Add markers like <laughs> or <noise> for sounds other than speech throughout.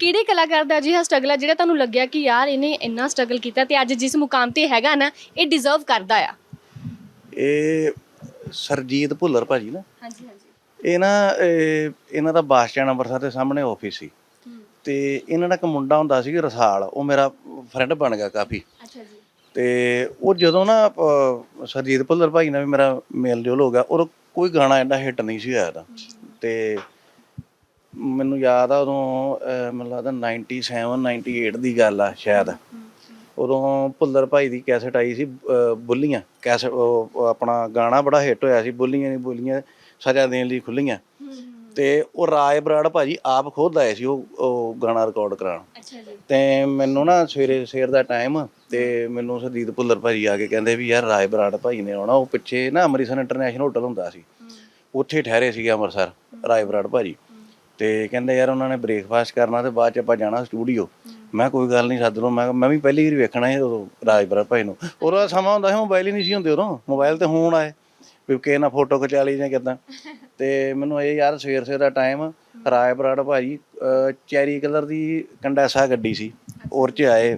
ਕਿਹੜੇ ਕਲਾਕਾਰ ਦਾ ਅਜਿਹਾ ਸਟਰਗਲ ਹੈ ਜਿਹੜਾ ਤੁਹਾਨੂੰ ਲੱਗਿਆ ਕਿ ਯਾਰ ਇਹਨੇ ਇੰਨਾ ਸਟਰਗਲ ਕੀਤਾ ਤੇ ਅੱਜ ਜਿਸ ਮੁਕਾਮ ਤੇ ਹੈਗਾ ਨਾ ਇਹ ਡਿਜ਼ਰਵ ਕਰਦਾ ਆ? ਇਹ ਸਰਜੀਤ ਭੁੱਲਰ ਭਾਜੀ ਨਾ। ਹਾਂਜੀ ਹਾਂਜੀ। ਇਹ ਨਾ ਇਹ- ਇਹਨਾਂ ਦਾ ਬਾਸ ਸਟੈਂਡ ਅੰਮ੍ਰਿਤਸਰ ਦੇ ਸਾਹਮਣੇ ਆਫਿਸ ਸੀ। ਤੇ ਇਹਨਾਂ ਦਾ ਇੱਕ ਮੁੰਡਾ ਹੁੰਦਾ ਸੀ ਰਸਾਲ ਉਹ ਮੇਰਾ ਫਰੈਂਡ ਬਣ ਗਿਆ ਕਾਫੀ। ਅੱਛਾ ਜੀ। ਤੇ ਉਹ ਜਦੋਂ ਨਾ ਅਹ, ਸਰਜੀਤ ਭੁੱਲਰ ਭਾਈ ਨਾਲ ਵੀ ਮੇਰਾ ਮੇਲ ਜੋਲ ਹੋ ਗਿਆ ਉਦੋਂ ਕੋਈ ਗਾਣਾ ਐਡਾ ਹਿੱਟ ਨਹੀਂ ਸੀ ਹੋਇਆ ਦਾ ਤੇ ਮੈਨੂੰ ਯਾਦ ਆ ਉਦੋਂ ਅਹ, ਮੈਨੂੰ ਲੱਗਦਾ 97 98 ਦੀ ਗੱਲ ਆ ਸ਼ਾਇਦ। ਉਦੋਂ ਭੁੱਲਰ ਭਾਈ ਦੀ ਕੈਸਟ ਆਈ ਸੀ ਅਹ, ਬੁੱਲੀਆਂ। ਕੈਸਟ ਉਹ ਉਹ ਆਪਣਾ ਗਾਣਾ ਬੜਾ ਹਿੱਟ ਹੋਇਆ ਸੀ ਬੁੱਲੀਆਂ ਨਹੀਂ ਬੁੱਲੀਆਂ ਸਜ਼ਾ ਦੇਣ ਲਈ ਖੁੱਲੀਆਂ। ਤੇ ਉਹ ਰਾਏ ਬਰਾੜ ਭਾਜੀ ਆਪ ਖੁਦ ਆਏ ਸੀ ਉਹ ਉਹ ਗਾਣਾ ਰਿਕਾਰਡ ਕਰਾਉਣ। ਅੱਛਾ ਜੀ। ਤੇ ਮੈਨੂੰ ਨਾ ਸਵੇਰੇ ਸਵੇਰ ਦਾ ਟਾਈਮ ਤੇ ਮੈਨੂੰ ਸਰਜੀਤ ਭੁੱਲਰ ਭਾਜੀ ਆ ਕੇ ਕਹਿੰਦੇ ਵੀ ਯਾਰ ਰਾਏ ਬਰਾੜ ਭਾਈ ਨੇ ਆਉਣਾ ਉਹ ਪਿੱਛੇ ਨਾ ਅੰਮ੍ਰਿਤਸਰ ਇੰਟਰਨੈਸ਼ਨਲ ਹੋਟਲ ਹੁੰਦਾ ਸੀ। ਉੱਥੇ ਠਹਿਰੇ ਸੀਗੇ ਅੰਮ੍ਰਿਤਸਰ ਰਾਏ ਬਰਾੜ ਭਾਜੀ। ਤੇ ਕਹਿੰਦੇ ਯਾਰ ਉਹਨਾਂ ਨੇ ਬ੍ਰੇਕਫਾਸਟ ਕਰਨਾ ਤੇ ਬਾਅਦ ਚ ਆਪਾਂ ਜਾਣਾ ਸਟੂਡੀਓ ਮੈਂ ਕੋਈ ਗੱਲ ਨਹੀਂ, ਸੱਦ ਲਓ। ਮੈਂ ਮੈਂ ਵੀ ਪਹਿਲੀ ਵਾਰੀ ਵੇਖਣਾ ਸੀ ਉਦੋਂ ਰਾਜ ਬਰਾੜ ਭਾਈ ਨੂੰ। ਉਦੋਂ ਸਮਾਂ ਹੁੰਦਾ ਸੀ ਮੋਬਾਈਲ ਹੀ ਨਹੀਂ ਸੀ ਹੁੰਦੇ ਉਦੋਂ। ਮੋਬਾਈਲ ਤੇ ਹੁਣ ਆਏ, ਵੀ ਕਿਸੇ ਨਾਲ ਫੋਟੋ ਖਿਚਾ ਲਈ ਜਾਂ ਕਿਦਾਂ। ਤੇ ਮੈਨੂੰ ਇਹ ਯਾਰ, ਸਵੇਰ ਸਵੇਰ ਦਾ ਟਾਈਮ ਰਾਏ ਬਰਾੜ ਭਾਜੀ ਅਹ ਚੈਰੀ ਕਲਰ ਦੀ ਕੰਡੈਸਾ ਗੱਡੀ ਸੀ। ਔਰ ਚ ਆਏ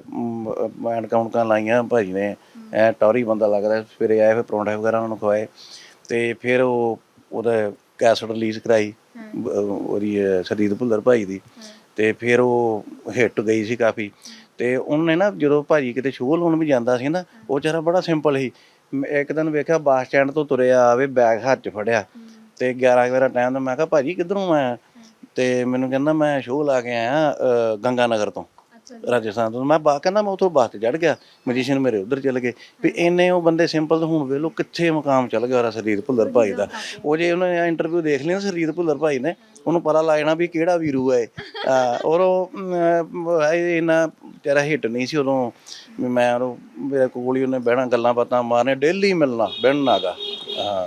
ਮੈਂਡ ਕਾਉਂਟਾਂ ਲਾਈਆਂ ਭਾਜੀ ਨੇ। ਐ ਟੌਰੀ ਬੰਦਾ ਲੱਗਦਾ। ਸਵੇਰੇ ਆਏ, ਫਿਰ ਪਰੌਂਠੇ ਵਗੈਰਾ ਉਹਨਾਂ ਨੂੰ ਖਵਾਏ। ਤੇ ਫਿਰ ਉਹ, ਉਹਦਾ ਕੈਸਟ ਰਿਲੀਜ਼ ਕਰਾਈ। ਉਹਦੀ ਸਰਜੀਤ ਭੁੱਲਰ ਭਾਈ ਦੀ। ਤੇ ਫਿਰ ਉਹ ਹਿੱਟ ਗਈ ਸੀ ਕਾਫੀ। ਤੇ ਉਹਨੇ ਨਾ ਜਦੋਂ ਭਾਜੀ ਕਿਤੇ ਸ਼ੋਅ ਲਾਉਣ ਵੀ ਜਾਂਦਾ ਸੀ ਨਾ ਉਹ ਵਿਚਾਰਾ ਬੜਾ ਸਿੰਪਲ ਸੀ। ਇੱਕ ਦਿਨ ਵੇਖਿਆ ਬੱਸ ਸਟੈਂਡ ਤੋਂ ਤੁਰਿਆ ਆਵੇ ਬੈਗ ਹੱਥ 'ਚ ਫੜਿਆ। ਤੇ 11 ਕੁ ਵਜੇ ਟਾਈਮ ਦਾ ਮੈਂ ਕਿਹਾ ਭਾਜੀ ਕਿੱਧਰੋਂ ਆਇਆ? ਤੇ ਮੈਨੂੰ ਕਹਿੰਦਾ ਮੈਂ ਸ਼ੋਅ ਲਾ ਕੇ ਆਇਆ ਗੰਗਾ ਨਗਰ ਤੋਂ। ਰਾਜਸਥਾਨ ਤੋਂ ਮੈਂ ਬਾ ਕਹਿੰਦਾ ਮੈਂ ਉਥੋਂ ਬੱਸ ਤੇ ਚੜ ਗਿਆ ਮੈਜੀਸ਼ੀਅਨ ਮੇਰੇ ਉਧਰ ਚਲੇ ਗਏ। ਵੀ ਇੰਨੇ ਉਹ ਬੰਦੇ ਸਿੰਪਲ ਤੋਂ ਹੁਣ ਵੇਖ ਲਓ ਕਿੱਥੇ ਮੁਕਾਮ ਚੱਲ ਗਿਆ ਉਹਦਾ ਸਰਜੀਤ ਭੁੱਲਰ ਭਾਈ ਦਾ। ਉਹ ਜੇ ਉਹਨੇ ਇੰਟਰਵਿਊ ਦੇਖ ਲਿਆ ਨਾ ਸਰਜੀਤ ਭੁੱਲਰ ਭਾਈ ਨੇ ਉਹਨੂੰ ਪਤਾ ਲੱਗ ਜਾਣਾ ਵੀ ਕਿਹੜਾ ਵੀਰੂ ਹੈ <laughs> ਔਰ ਉਹ ਅਮ, ਇਹ ਇੰਨਾ ਤੇਰਾ ਹਿੱਟ ਨਹੀਂ ਸੀ ਉਦੋਂ ਵੀ ਮੈਂ ਉਹ ਮੇਰੇ ਕੋਲ ਹੀ ਉਹਨੇ ਬਹਿਣਾ ਗੱਲਾਂ ਬਾਤਾਂ ਮਾਰਨੇ ਡੇਲੀ ਮਿਲਣਾ ਬਹਿਣਾ ਦਾ ਹਾਂ।